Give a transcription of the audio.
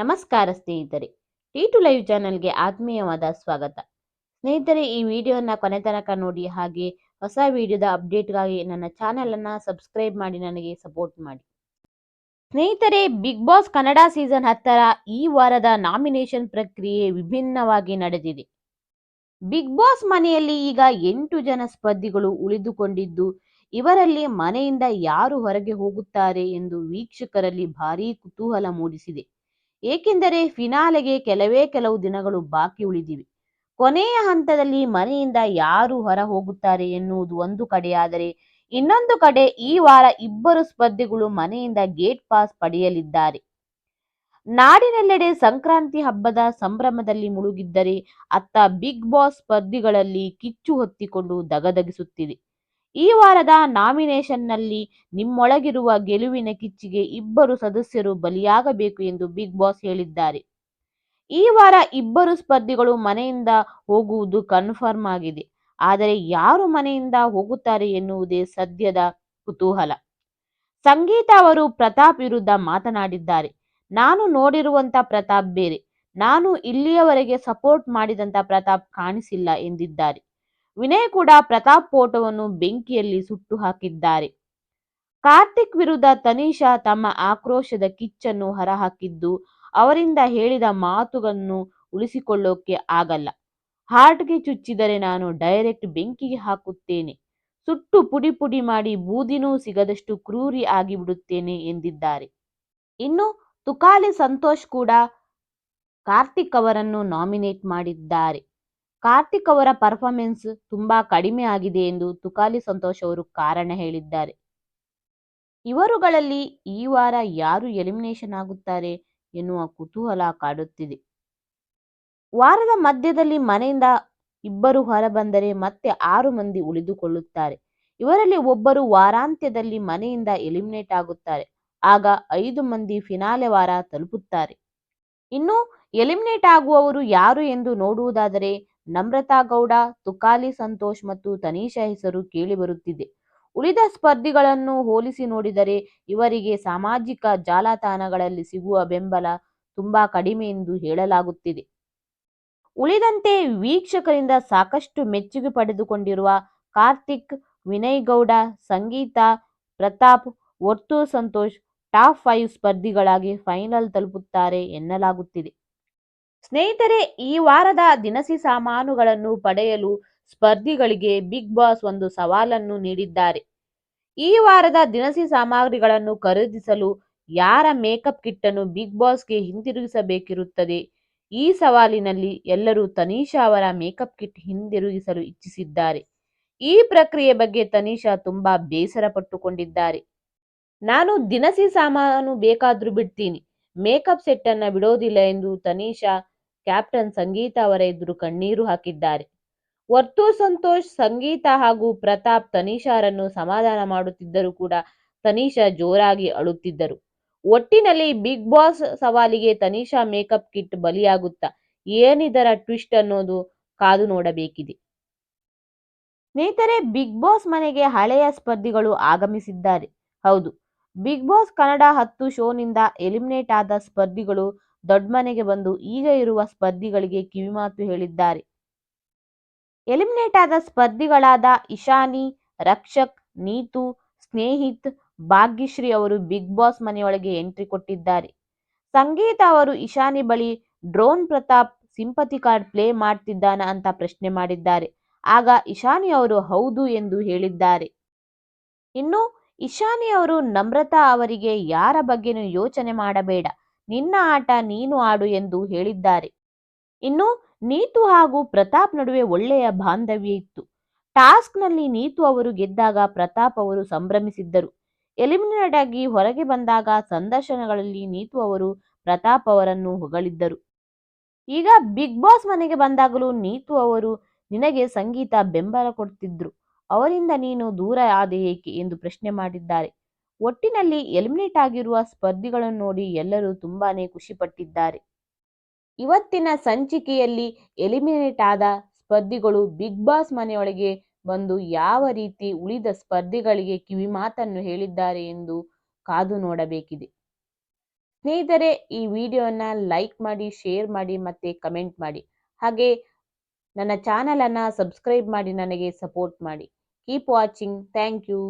ನಮಸ್ಕಾರ ಸ್ನೇಹಿತರೆ. T to live ಚಾನಲ್ಗೆ ಆತ್ಮೀಯವಾದ ಸ್ವಾಗತ. ಸ್ನೇಹಿತರೆ, ಈ ವಿಡಿಯೋನ ಕೊನೆ ತನಕ ನೋಡಿ, ಹಾಗೆ ಹೊಸ ವಿಡಿಯೋದ ಅಪ್ಡೇಟ್ಗಾಗಿ ನನ್ನ ಚಾನೆಲನ್ನು ಸಬ್ಸ್ಕ್ರೈಬ್ ಮಾಡಿ, ನನಗೆ ಸಪೋರ್ಟ್ ಮಾಡಿ. ಸ್ನೇಹಿತರೆ ಬಿಗ್ ಬಾಸ್ ಕನ್ನಡ ಸೀಸನ್ ಹತ್ತರ ಈ ವಾರದ ನಾಮಿನೇಷನ್ ಪ್ರಕ್ರಿಯೆ ವಿಭಿನ್ನವಾಗಿ ನಡೆದಿದೆ. ಬಿಗ್ ಬಾಸ್ ಮನೆಯಲ್ಲಿ ಈಗ ಎಂಟು ಜನ ಸ್ಪರ್ಧಿಗಳು ಉಳಿದುಕೊಂಡಿದ್ದು, ಇವರಲ್ಲಿ ಮನೆಯಿಂದ ಯಾರು ಹೊರಗೆ ಹೋಗುತ್ತಾರೆ ಎಂದು ವೀಕ್ಷಕರಲ್ಲಿ ಭಾರೀ ಕುತೂಹಲ ಮೂಡಿಸಿದೆ. ಏಕೆಂದರೆ ಫಿನಾಲೆಗೆ ಕೆಲವೇ ಕೆಲವು ದಿನಗಳು ಬಾಕಿ ಉಳಿದಿವೆ. ಕೊನೆಯ ಹಂತದಲ್ಲಿ ಮನೆಯಿಂದ ಯಾರು ಹೊರ ಹೋಗುತ್ತಾರೆ ಎನ್ನುವುದು ಒಂದು ಕಡೆಯಾದರೆ ಇನ್ನೊಂದು ಕಡೆ ಈ ವಾರ ಇಬ್ಬರು ಸ್ಪರ್ಧಿಗಳು ಮನೆಯಿಂದ ಗೇಟ್ ಪಾಸ್ ಪಡೆಯಲಿದ್ದಾರೆ. ನಾಡಿನೆಲ್ಲೆಡೆ ಸಂಕ್ರಾಂತಿ ಹಬ್ಬದ ಸಂಭ್ರಮದಲ್ಲಿ ಮುಳುಗಿದ್ದರೆ ಅತ್ತ ಬಿಗ್ ಬಾಸ್ ಸ್ಪರ್ಧಿಗಳಲ್ಲಿ ಕಿಚ್ಚು ಹೊತ್ತಿಕೊಂಡು ದಗದಗಿಸುತ್ತಿದೆ ಈ ವಾರದ ನಾಮಿನೇಷನ್ನಲ್ಲಿ ನಿಮ್ಮೊಳಗಿರುವ ಗೆಲುವಿನ ಕಿಚ್ಚಿಗೆ ಇಬ್ಬರು ಸದಸ್ಯರು ಬಲಿಯಾಗಬೇಕು ಎಂದು ಬಿಗ್ ಬಾಸ್ ಹೇಳಿದ್ದಾರೆ. ಈ ವಾರ ಇಬ್ಬರು ಸ್ಪರ್ಧಿಗಳು ಮನೆಯಿಂದ ಹೋಗುವುದು ಕನ್ಫರ್ಮ್ ಆಗಿದೆ. ಆದರೆ ಯಾರು ಮನೆಯಿಂದ ಹೋಗುತ್ತಾರೆ ಎನ್ನುವುದೇ ಸದ್ಯದ ಕುತೂಹಲ. ಸಂಗೀತ ಅವರು ಪ್ರತಾಪ್ ವಿರುದ್ಧ ಮಾತನಾಡಿದ್ದಾರೆ. ನಾನು ನೋಡಿರುವಂತ ಪ್ರತಾಪ್ ಬೇರೆ. ನಾನು ಇಲ್ಲಿಯವರೆಗೆ ಸಪೋರ್ಟ್ ಮಾಡಿದಂತ ಪ್ರತಾಪ್ ಕಾಣಿಸಿಲ್ಲ ಎಂದಿದ್ದಾರೆ. ವಿನಯ್ ಕೂಡ ಪ್ರತಾಪ್ ಫೋಟೋವನ್ನು ಬೆಂಕಿಯಲ್ಲಿ ಸುಟ್ಟು ಹಾಕಿದ್ದಾರೆ. ಕಾರ್ತಿಕ್ ವಿರುದ್ಧ ತನಿಷಾ ತಮ್ಮ ಆಕ್ರೋಶದ ಕಿಚ್ಚನ್ನು ಹೊರಹಾಕಿದ್ದು, ಅವರಿಂದ ಹೇಳಿದ ಮಾತುಗಳನ್ನು ಉಳಿಸಿಕೊಳ್ಳೋಕೆ ಆಗಲ್ಲ. ಹಾರ್ಟ್ಗೆ ಚುಚ್ಚಿದರೆ ನಾನು ಡೈರೆಕ್ಟ್ ಬೆಂಕಿಗೆ ಹಾಕುತ್ತೇನೆ. ಸುಟ್ಟು ಪುಡಿ ಪುಡಿ ಮಾಡಿ ಬೂದಿನೂ ಸಿಗದಷ್ಟು ಕ್ರೂರಿ ಆಗಿಬಿಡುತ್ತೇನೆ ಎಂದಿದ್ದಾರೆ. ಇನ್ನು ತುಕಾಲಿ ಸಂತೋಷ್ ಕೂಡ ಕಾರ್ತಿಕ್ ಅವರನ್ನು ನಾಮಿನೇಟ್ ಮಾಡಿದ್ದಾರೆ. ಕಾರ್ತಿಕ್ ಅವರ ಪರ್ಫಾರ್ಮೆನ್ಸ್ ತುಂಬಾ ಕಡಿಮೆ ಆಗಿದೆ ಎಂದು ತುಕಾಲಿ ಸಂತೋಷ್ ಅವರು ಕಾರಣ ಹೇಳಿದ್ದಾರೆ. ಇವರುಗಳಲ್ಲಿ ಈ ವಾರ ಯಾರು ಎಲಿಮಿನೇಷನ್ ಆಗುತ್ತಾರೆ ಎನ್ನುವ ಕುತೂಹಲ ಕಾಡುತ್ತಿದೆ. ವಾರದ ಮಧ್ಯದಲ್ಲಿ ಮನೆಯಿಂದ ಇಬ್ಬರು ಹೊರಬಂದರೆ ಮತ್ತೆ ಆರು ಮಂದಿ ಉಳಿದುಕೊಳ್ಳುತ್ತಾರೆ. ಇವರಲ್ಲಿ ಒಬ್ಬರು ವಾರಾಂತ್ಯದಲ್ಲಿ ಮನೆಯಿಂದ ಎಲಿಮಿನೇಟ್ ಆಗುತ್ತಾರೆ. ಆಗ ಐದು ಮಂದಿ ಫಿನಾಲೆ ವಾರ ತಲುಪುತ್ತಾರೆ. ಇನ್ನು ಎಲಿಮಿನೇಟ್ ಆಗುವವರು ಯಾರು ಎಂದು ನೋಡುವುದಾದರೆ ನಮ್ರತಾ ಗೌಡ, ತುಕಾಲಿ ಸಂತೋಷ್ ಮತ್ತು ತನೀಶಾ ಹೆಸರು ಕೇಳಿಬರುತ್ತಿದೆ ಉಳಿದ ಸ್ಪರ್ಧಿಗಳನ್ನು ಹೋಲಿಸಿ ನೋಡಿದರೆ ಇವರಿಗೆ ಸಾಮಾಜಿಕ ಜಾಲತಾಣಗಳಲ್ಲಿ ಸಿಗುವ ಬೆಂಬಲ ತುಂಬಾ ಕಡಿಮೆ ಎಂದು ಹೇಳಲಾಗುತ್ತಿದೆ. ಉಳಿದಂತೆ ವೀಕ್ಷಕರಿಂದ ಸಾಕಷ್ಟು ಮೆಚ್ಚುಗೆ ಪಡೆದುಕೊಂಡಿರುವ ಕಾರ್ತಿಕ್, ವಿನಯ್ ಗೌಡ, ಸಂಗೀತ, ಪ್ರತಾಪ್ ಒರ್ತು ಸಂತೋಷ್ ಟಾಪ್ ಫೈವ್ ಸ್ಪರ್ಧಿಗಳಾಗಿ ಫೈನಲ್ ತಲುಪುತ್ತಾರೆ ಎನ್ನಲಾಗುತ್ತಿದೆ. ಸ್ನೇಹಿತರೆ, ಈ ವಾರದ ದಿನಸಿ ಸಾಮಾನುಗಳನ್ನು ಪಡೆಯಲು ಸ್ಪರ್ಧಿಗಳಿಗೆ ಬಿಗ್ ಬಾಸ್ ಒಂದು ಸವಾಲನ್ನು ನೀಡಿದ್ದಾರೆ. ಈ ವಾರದ ದಿನಸಿ ಸಾಮಗ್ರಿಗಳನ್ನು ಖರೀದಿಸಲು ಯಾರ ಮೇಕಪ್ ಕಿಟ್ ಅನ್ನು ಬಿಗ್ ಬಾಸ್ಗೆ ಹಿಂದಿರುಗಿಸಬೇಕಿರುತ್ತದೆ? ಈ ಸವಾಲಿನಲ್ಲಿ ಎಲ್ಲರೂ ತನೀಷಾ ಅವರ ಮೇಕಪ್ ಕಿಟ್ ಹಿಂದಿರುಗಿಸಲು ಇಚ್ಛಿಸಿದ್ದಾರೆ. ಈ ಪ್ರಕ್ರಿಯೆ ಬಗ್ಗೆ ತನೀಷಾ ತುಂಬಾ ಬೇಸರ ಪಟ್ಟುಕೊಂಡಿದ್ದಾರೆ. ನಾನು ದಿನಸಿ ಸಾಮಾನು ಬೇಕಾದ್ರೂ ಬಿಡ್ತೀನಿ. ಮೇಕಪ್ ಸೆಟ್ ಅನ್ನ ಬಿಡೋದಿಲ್ಲ ಎಂದು ತನೀಷಾ ಕ್ಯಾಪ್ಟನ್ ಸಂಗೀತ ಅವರ ಎದುರು ಕಣ್ಣೀರು ಹಾಕಿದ್ದಾರೆ. ವರ್ತು ಸಂತೋಷ್ ಸಂಗೀತ ಹಾಗೂ ಪ್ರತಾಪ್ ತನಿಷಾರನ್ನು ಸಮಾಧಾನ ಮಾಡುತ್ತಿದ್ದರೂ ಕೂಡ ತನಿಷಾ ಜೋರಾಗಿ ಅಳುತ್ತಿದ್ದರು. ಒಟ್ಟಿನಲ್ಲಿ ಬಿಗ್ ಬಾಸ್ ಸವಾಲಿಗೆ ತನಿಷಾ ಮೇಕಪ್ ಕಿಟ್ ಬಲಿಯಾಗುತ್ತಾ ಏನಿದರ ಟ್ವಿಸ್ಟ್ ಅನ್ನೋದು ಕಾದು ನೋಡಬೇಕಿದೆ. ಸ್ನೇಹಿತರೆ, ಬಿಗ್ ಬಾಸ್ ಮನೆಗೆ ಹಳೆಯ ಸ್ಪರ್ಧಿಗಳು ಆಗಮಿಸಿದ್ದಾರೆ. ಹೌದು, ಬಿಗ್ ಬಾಸ್ ಕನ್ನಡ ಹತ್ತು ಶೋನಿಂದ ಎಲಿಮಿನೇಟ್ ಆದ ಸ್ಪರ್ಧಿಗಳು ದೊಡ್ಡಮನೆಗೆ ಬಂದು ಈಗ ಇರುವ ಸ್ಪರ್ಧಿಗಳಿಗೆ ಕಿವಿಮಾತು ಹೇಳಿದ್ದಾರೆ. ಎಲಿಮಿನೇಟ್ ಆದ ಸ್ಪರ್ಧಿಗಳಾದ ಇಶಾನಿ, ರಕ್ಷಕ್, ನೀತು, ಸ್ನೇಹಿತ್, ಭಾಗ್ಯಶ್ರೀ ಅವರು ಬಿಗ್ ಬಾಸ್ ಮನೆಯೊಳಗೆ ಎಂಟ್ರಿ ಕೊಟ್ಟಿದ್ದಾರೆ. ಸಂಗೀತ ಅವರು ಇಶಾನಿ ಬಳಿ drone Prathap sympathy card play ಮಾಡ್ತಿದ್ದಾನ ಅಂತ ಪ್ರಶ್ನೆ ಮಾಡಿದ್ದಾರೆ. ಆಗ ಇಶಾನಿ ಅವರು ಹೌದು ಎಂದು ಹೇಳಿದ್ದಾರೆ. ಇನ್ನು ಇಶಾನಿ ಅವರು ನಮ್ರತಾ ಅವರಿಗೆ ಯಾರ ಬಗ್ಗೆನೂ ಯೋಚನೆ ಮಾಡಬೇಡ. ನಿನ್ನ ಆಟ ನೀನು ಆಡು ಎಂದು ಹೇಳಿದ್ದಾರೆ. ಇನ್ನು ನೀತು ಹಾಗೂ ಪ್ರತಾಪ್ ನಡುವೆ ಒಳ್ಳೆಯ ಬಾಂಧವ್ಯ ಇತ್ತು. ಟಾಸ್ಕ್ನಲ್ಲಿ ನೀತು ಅವರು ಗೆದ್ದಾಗ ಪ್ರತಾಪ್ ಅವರು ಸಂಭ್ರಮಿಸಿದ್ದರು. ಎಲಿಮಿನೇಟ್ ಆಗಿ ಹೊರಗೆ ಬಂದಾಗ ಸಂದರ್ಶನಗಳಲ್ಲಿ ನೀತು ಅವರು ಪ್ರತಾಪ್ ಅವರನ್ನು ಹೊಗಳಿದ್ದರು. ಈಗ ಬಿಗ್ ಬಾಸ್ ಮನೆಗೆ ಬಂದಾಗಲೂ ನೀತು ಅವರು ನಿನಗೆ ಸಂಗೀತ ಬೆಂಬಲ ಕೊಡ್ತಿದ್ರು. ಅವರಿಂದ ನೀನು ದೂರ ಆದ ಏಕೆ ಎಂದು ಪ್ರಶ್ನೆ ಮಾಡಿದ್ದಾರೆ. ಒಟ್ಟಿನಲ್ಲಿ ಎಲಿಮಿನೇಟ್ ಆಗಿರುವ ಸ್ಪರ್ಧಿಗಳನ್ನು ನೋಡಿ ಎಲ್ಲರೂ ತುಂಬಾನೇ ಖುಷಿಪಟ್ಟಿದ್ದಾರೆ. ಇವತ್ತಿನ ಸಂಚಿಕೆಯಲ್ಲಿ ಎಲಿಮಿನೇಟ್ ಆದ ಸ್ಪರ್ಧಿಗಳು ಬಿಗ್ ಬಾಸ್ ಮನೆಯೊಳಗೆ ಬಂದು ಯಾವ ರೀತಿ ಉಳಿದ ಸ್ಪರ್ಧಿಗಳಿಗೆ ಕಿವಿ ಮಾತನ್ನು ಹೇಳಿದ್ದಾರೆ ಎಂದು ಕಾದು ನೋಡಬೇಕಿದೆ. ಸ್ನೇಹಿತರೆ, ಈ ವಿಡಿಯೋನ ಲೈಕ್ ಮಾಡಿ, ಶೇರ್ ಮಾಡಿ ಮತ್ತೆ ಕಮೆಂಟ್ ಮಾಡಿ. ಹಾಗೆ ನನ್ನ ಚಾನಲನ್ನು ಸಬ್ಸ್ಕ್ರೈಬ್ ಮಾಡಿ, ನನಗೆ ಸಪೋರ್ಟ್ ಮಾಡಿ. Keep watching. Thank you.